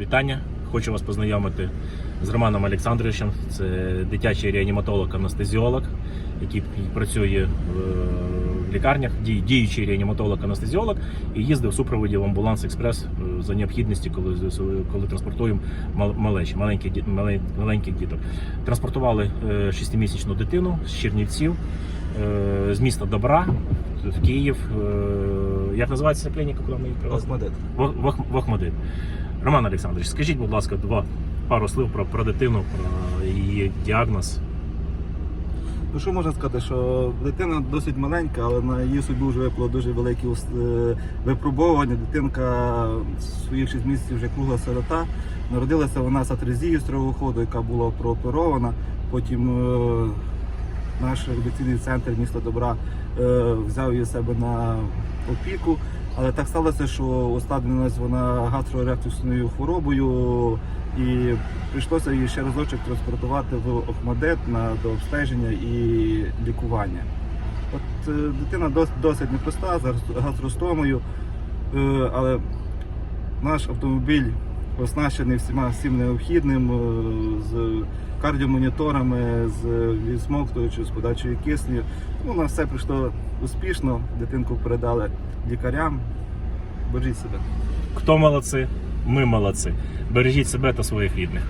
вітання. Хочу вас познайомити з Романом Олександровичем. Це дитячий реаніматолог-анестезіолог, який працює в лікарнях, діючий реаніматолог-анестезіолог і їздив в супроводі в амбуланс експрес е, за необхідності, коли, коли транспортуємо малечі, маленьких, маленьких діток. Транспортували е, шестимісячну дитину з Чернівців, е, з міста Добра в Київ. Е, Як називається ця клініка, куди ми її привезли? Охмадит. В, Роман Олександрович, скажіть, будь ласка, два пару слів про, про дитину, про її діагноз. Ну що можна сказати, що дитина досить маленька, але на її судьбу вже випало дуже великі ус- е, випробовування. Дитинка своїх 6 місяців вже кругла сирота. Народилася вона з атрезією ходу, яка була прооперована. Потім е, наш реабілітаційний центр міста Добра е, взяв її себе на опіку. Але так сталося, що ускладнилась вона гастроеректусною хворобою, і прийшлося її ще разочок транспортувати в Охмадет на дообстеження і лікування. От е, дитина дос, досить непроста, з гастростомою, е, але наш автомобіль оснащений всіма всім необхідним, з кардіомоніторами, з відсмоктуючою, з подачею кисню. Ну, на все прийшло успішно. Дитинку передали лікарям. Бережіть себе. Хто молодці? Ми молодці. Бережіть себе та своїх рідних.